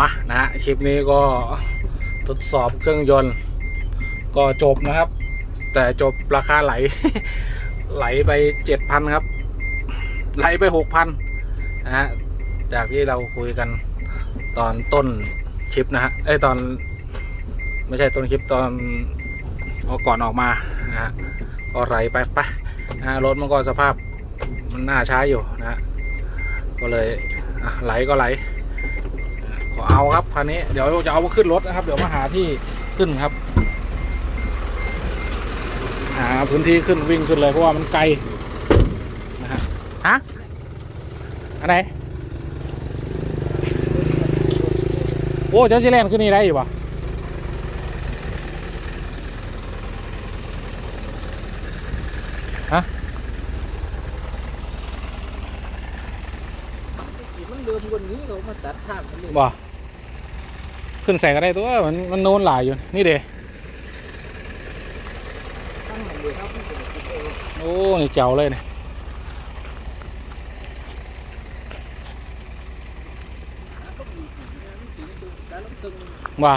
มานะฮะคลิปนี้ก็ทดสอบเครื่องยนต์ ก็จบนะครับ แต่จบราคาไหล ไหลไปเจ็ดพันครับ ไหลไปหกพันนะฮะจากที่เราคุยกันตอนต้นคลิปนะฮะไอตอนไม่ใช่ต้นคลิปตอนเอาก่อนออกมานะฮะก็ไหลไปไปะฮะรถมันก็สภาพมันน่าใช้อยู่นะฮะก็เลยไหลก็ไหล อะขอเอาครับคันนี้เดี๋ยวจะเอามาขึ้นรถนะครับ เดี๋ยวมาหาที่ขึ้นครับ หาพื้นที่ขึ้นวิ่งขึ้นเลยเพราะว่ามันไกลนะฮะฮะอันไหนโอ้เจ้าชิแลนขึ้นนี่ได้อยู่ปะฮะมันเดิมกว่านี้เขามาตัดภาพมันเลยบ่ ขึ้นใส่ก็ได้ตัวมันมันโน้นหลายอยู่นี่เด้อโอ้นี่เจ๋วเลยเนี่ยก็มีสีนะสีตึงแล้วตึงว่า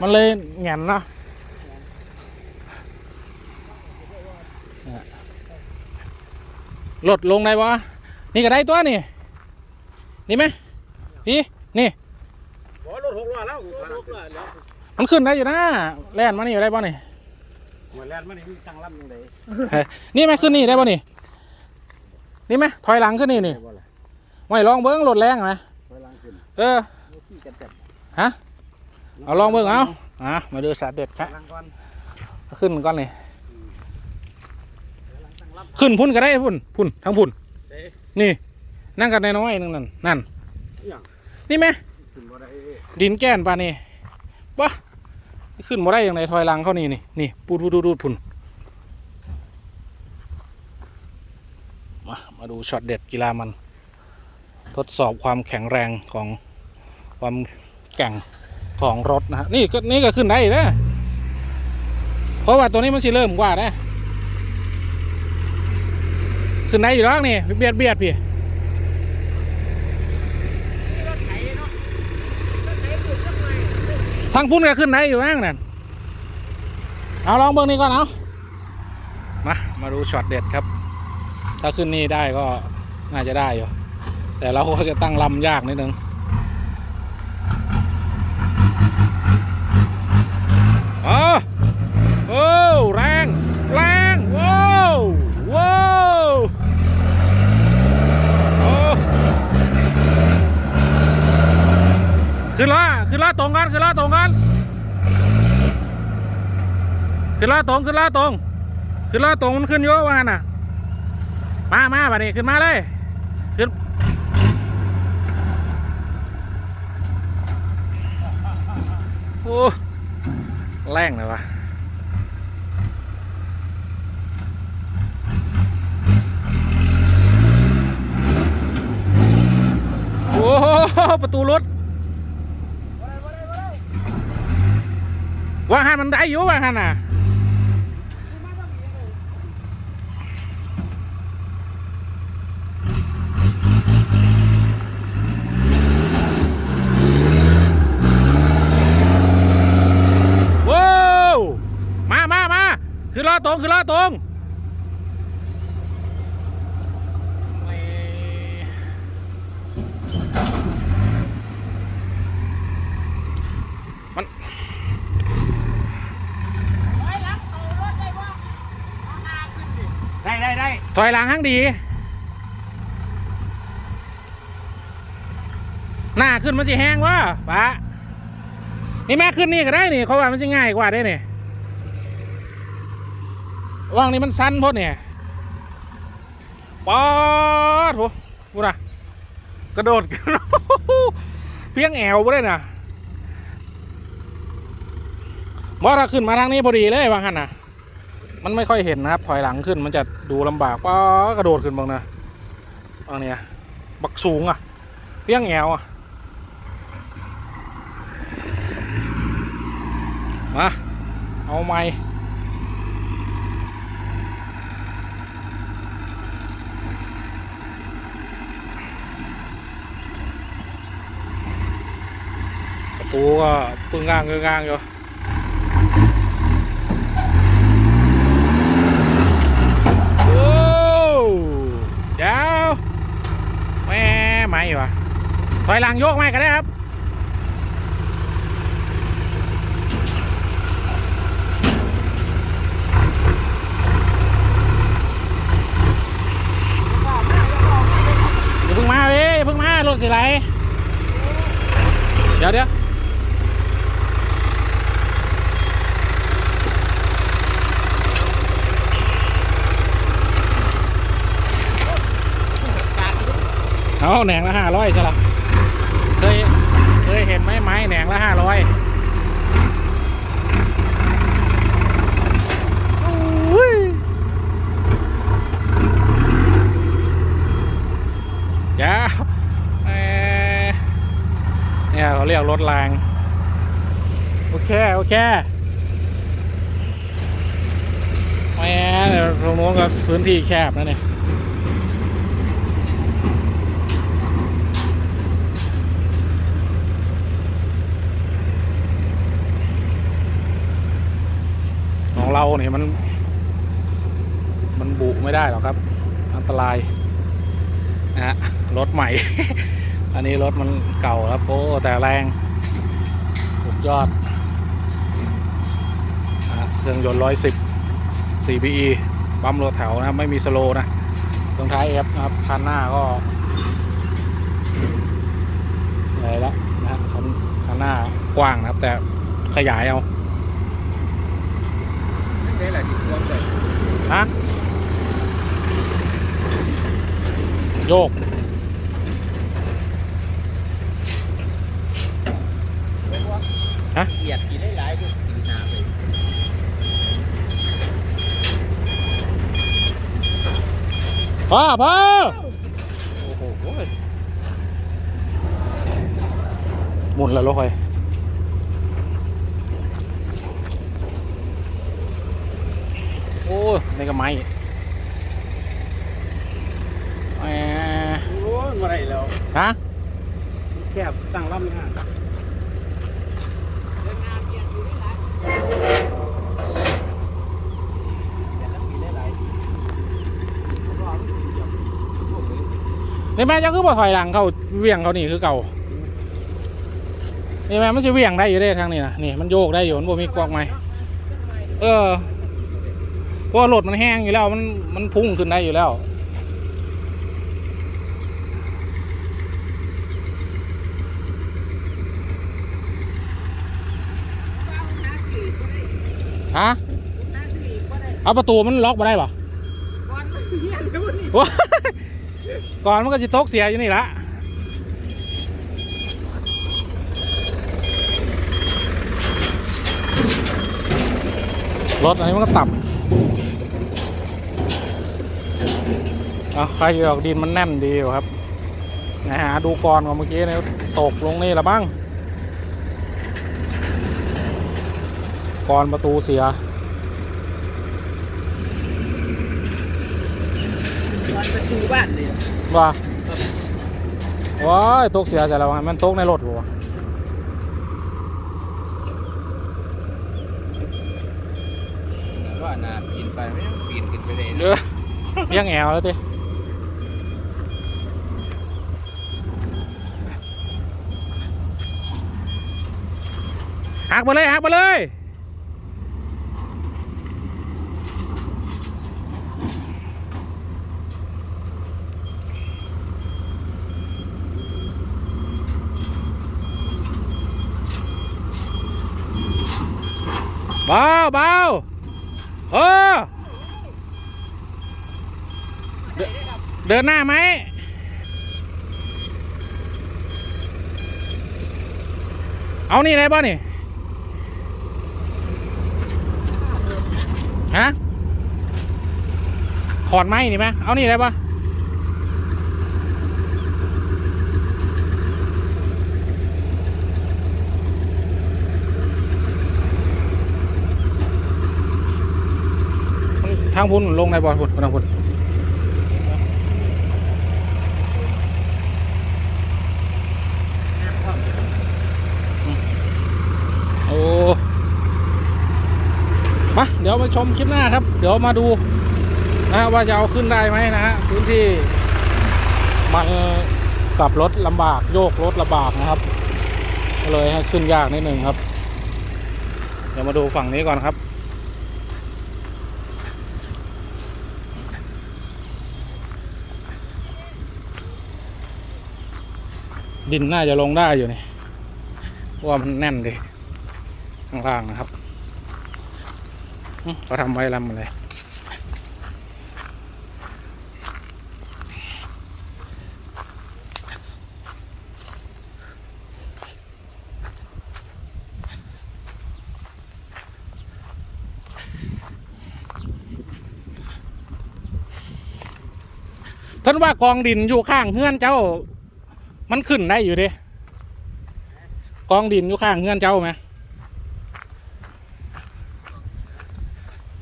มันเลยแหงนเนะลดลงได้ปะนี่ก็ได้ตัวนี่ นี่ไหมพี่นี่ แล้วรถหกล้อแล้วมันขึ้นได้อยู่นะแล่นมานี่อยู่ได้ป่ะนี่เหมือนแลนด์มันนี่ตั้งลำยังไงเฮ้ยนี่ไหมขึ้นนี่ได้ป่ะนี่นี่ไหมถอยหลังขึ้นนี่นี่บ่ล่ะไม่ลองเบิ้งรถแรงไหมไว้ล้างขึ้นเออขี้กันจัดฮะเอาลองเบิ้งเอาอะมาดูสาเด็ดครับล้างก่อนขึ้นก่อนนี่ล้างตั้งลขึ้นพุ่นก็ได้พุ่นพุ่นทั้งพุ่นำเด้ นี่นั่งกันน้อยๆนึงนั่นนั่นอย่างนี่ไหม ขึ้นบ่ได้ดินแก้นปานี่วะขึ้นมาได้ยังไงถอยหลังเขานี่นี่นี่ปูดปูดปูดพุ่นมามาดูช็อตเด็ดกีฬามัน ทดสอบความแข็งแรงของความแก่งของรถนะฮะนี่ก็นี่ก็ขึ้นได้นะเพราะว่าตัวนี้มันสิเริ่มกว่านะขึ้นได้อยู่แล้วนี่เบียดเบียดพี่ รถไถเนาะรถไถปลูกต้นไม้ ทางพุ่นก็ขึ้นได้อยู่นั่งนั่นเอาลองเบิ่งนี้ก่อนเอามามาดูช็อตเด็ดครับ ถ้าขึ้นนี่ได้ก็น่าจะได้อยู่ แต่เราก็จะตั้งลำยากนิดนึงอ๋อโอ้แรง แรงว้าวว้าวโอ้ ขึ้นล้อล้อตรงกันขึ้นล้อตรงกันขึ้นล้อตรงขึ้นล้อตรงขึ้นล้อตรงมันขึ้นเยอะว่าน่ะ มามาบัดนี้ขึ้นมาเลยขึ้นโอ้แรงเลยวะโอ้โหประตูรถ ว่าหันมันได้อยู่ว่าหันน่ะว้าวมามามาคือล้อตรงคือล้อตรงมัน ได้ได้ได้ถอยหลังห้างดี หน้าขึ้นมันจะแห้งวะปะนี่แม่ขึ้นนี่ก็ได้นี่เขาว่ามันจะง่ายกว่าได้เนี่ยว่างนี่มันสั้นพอดเนี่ยปอดโหกูนะกระโดดเพียงแอวไปเลยนะว่าถ้าขึ้นมาทางนี้พอดีเลยว่างั้นนะ มันไม่ค่อยเห็นนะครับ ถอยหลังขึ้นมันจะดูลำบากป๊อกระโดดขึ้นบ้างนะบางเนี่ยบักสูงอะเพี้ยงแอวอะมาเอาไม้ตูก็ปึ้งก้างเงื้องๆอยู่โอ้เจ้าแม่ไม่วะ ถอยหลังโยกไหม่ก็ได้ครับ อย่าเพิ่งมาเว้ยอย่าเพิ่งมารถสิไหลเดี๋ยวเดี๋ยวเอาแหนงละห้าร้อยใช่หรอเคยเคยเห็ นไหมไม้แหนงละห้าร้อยยาเอ่อเนี่ยเขาเรียกรถแรงโอเค โอเคแหม่ตรงโน้นก็พื้นที่แคบนะเนี่ย เราเนี่ยมัน มันบุไม่ได้หรอกครับ อันตรายนะฮะรถใหม่ อันนี้รถมันเก่าแล้วโอ้แต่แรงสุดยอดนะฮะเครื่องยนต์ร้อยสิบ CBE ปั๊มรถแถวนะไม่มีสโลนะตรงท้าย F นะครับคันหน้าก็อะไรละนะคันหน้ากว้างนะครับ แต่ขยายเอา นั่นได้แหละที่ควงเลยฮะโยกฮะเสียดกินได้หลายก็กินน้ำเลยพ่อพ่อโอ้โหหมุนแล้วรถไฟโอ้ย นี่ก็ไม้แหมโอ้ยมาได้แล้วฮะแคบตั้งลำนี่ฮะเดินงานเกียรอยู่ได้หลายแต่ละปีได้หลายผมว่ามันเกี่ยวกับพวกนี้นี่แม่เจะคือบ่ถอยหลังเขาเวี่ยงเขานี่คือเก่า นี่แม่มันจะเวี่ยงได้อยู่ได้ทางนี้นะนี่มันโยกได้อยู่มันบ่มีกวกไหมเออเพ ราะว่ารถมันแห้งอยู่แล้วมันมันพุ่งขึ้นได้อยู่แล้วฮะเอาประตูมันล็อกมาได้ปะว้าก่อนมันก็สิตกเสียอยู่นี่ละรถอันนี้มันก็ต่ำ เอาใครออกดินมันแน่นดีอยู่ครับนะฮะดูก่อนก่อนเมื่อกี้เนี่ยตกลงนี่ละบ้างก่อนประตูเสียตอนประตูบ้านเลยว่าว้ายตกเสียแต่ละวันมันตกในรถวะว่าน่าปีนไปไม่ต้องปีนขึ้นไปเลยเออเลี้ยงแอวแล้วติ หักมาเลยหักมาเลยเบาเบาเออเดินหน้าไหมเอานี่ได้ป่ะนี่ ฮะขอนไม้นี่ไหมเอานี่ได้ปะทางพุ่นลงในบ่อพุ่นทางพุ่นโอ้ มาเดี๋ยวมาชมคลิปหน้าครับ เดี๋ยวมาดูนะฮะว่าจะเอาขึ้นได้ไหมนะฮะพื้นที่มันกลับรถลำบากโยกรถลำบากนะครับก็เลยให้ขึ้นยากนิดหนึ่งครับ เดี๋ยวมาดูฝั่งนี้ก่อนครับดินน่าจะลงได้อยู่นี่เพราะว่ามันแน่นดีข้างล่างนะครับ เขาทำไว้ลำอะไรเพิ่นว่ากองดินอยู่ข้างเฮือนเจ้า มันขึ้นได้อยู่เดิกองดินอยู่ข้างเฮือนเจ้าไหม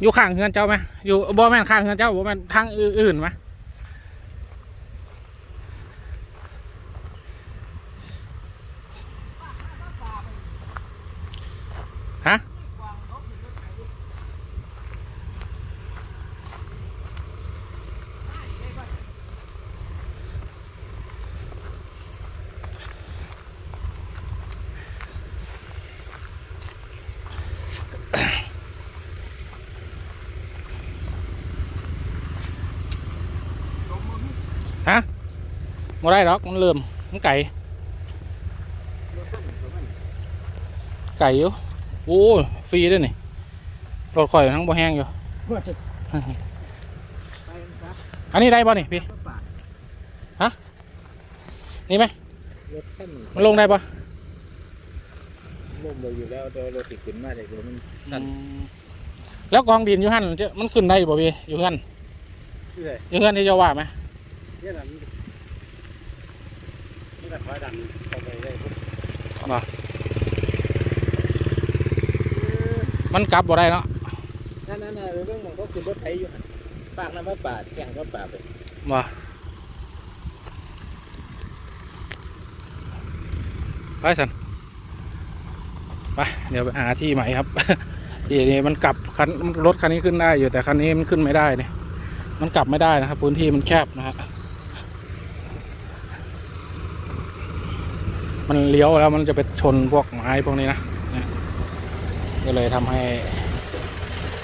อยู่ข้างเฮือนเจ้าไหมอยู่บ่แม่นข้างเฮือนเจ้าบ่แม่นทางอื่นๆไหมฮะฮะ บ่ได้หรอกมันเริ่มมันไก่ไก่อยู่โอ้ยฟรีด้วยนี่รถข่อยทั้งบ่แห้งอยู่ไปครับอันนี้ได้ป่ะนี่พี่ปาดนี่ไหมรถขั้นมันลงได้ป่ะลงเลยอยู่แล้วเดี๋ยวรถติดขึ้นมาเดี๋ยวมันนั่นแล้วกองดินอยู่หันจะมันขึ้นได้บ่พี่อยู่หันที่ไหนอยู่หันที่เจะว่าไหมนี่แหละนี่ แหละคอยดันเข้าไปได้ปุ๊บมันกลับบ่ได้เนาะนั่นนั่นน่ะเรื่องมันก็คือรถไถอยู่หั่นปากน้ำพระป่าดแข่งพระป่าดไปบ่ไปสันไปเดี๋ยวไปหาที่ใหม่ครับ ที่นี้มันกลับคันรถคันนี้ขึ้นได้อยู่แต่คันนี้มันขึ้นไม่ได้เนี่ยมันกลับไม่ได้นะครับ พื้นที่มันแคบนะฮะ มันเลี้ยวแล้วมันจะไปชนพวกไม้พวกนี้นะเนี่ยก็เลยทำให้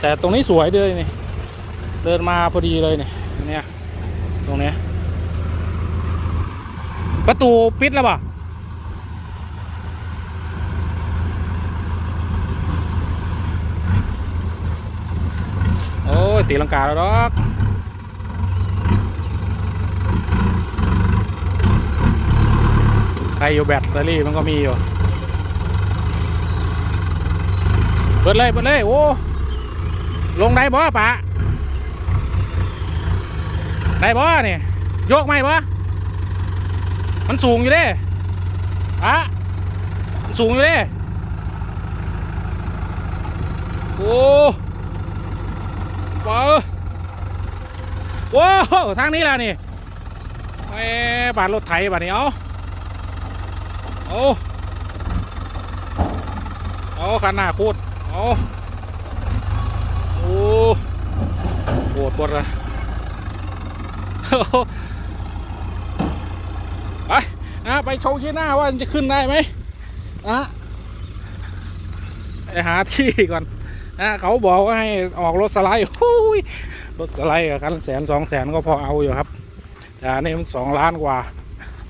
แต่ตรงนี้สวยด้วยนี่ เดินมาพอดีเลยนี่เนี่ยตรงเนี้ยประตูปิดแล้วป่ะโอ้ยตีลังกาแล้วดอก ใครอยู่แบตเตอรี่มันก็มีอยู่ เปิดเลยเปิดเลย โอ้ ลงได้บ่ปะได้บ่เนี่ยโยกไหมบ่มันสูงอยู่เด้อะมันสูงอยู่เด้โอ้ว้าวว้าวทางนี้ล่ะนี่แหม่บาดรถไถบาดนี้เอา เอาเอาขันหน้าโคตรเอาโอ้โคตรปวดลยไปนะไปโชว์ที่หน้าว่าจะขึ้นได้ไหมอะไปหาที่ก่อนนะเขาบอกว่าให้ออกรถสไลด์โอ้ยรถสไลด์กันแสนสองแสนก็พอเอาอยู่ครับแต่อันนี้มันสองล้านกว่า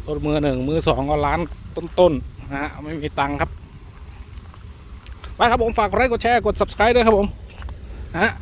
รถมือหนึ่งมือสองก็ล้านต้นๆนะฮะไม่มีตังค์ครับไปครับผมฝากกดไลค์กดแชร์กด subscribe ด้วยครับผมนะฮะ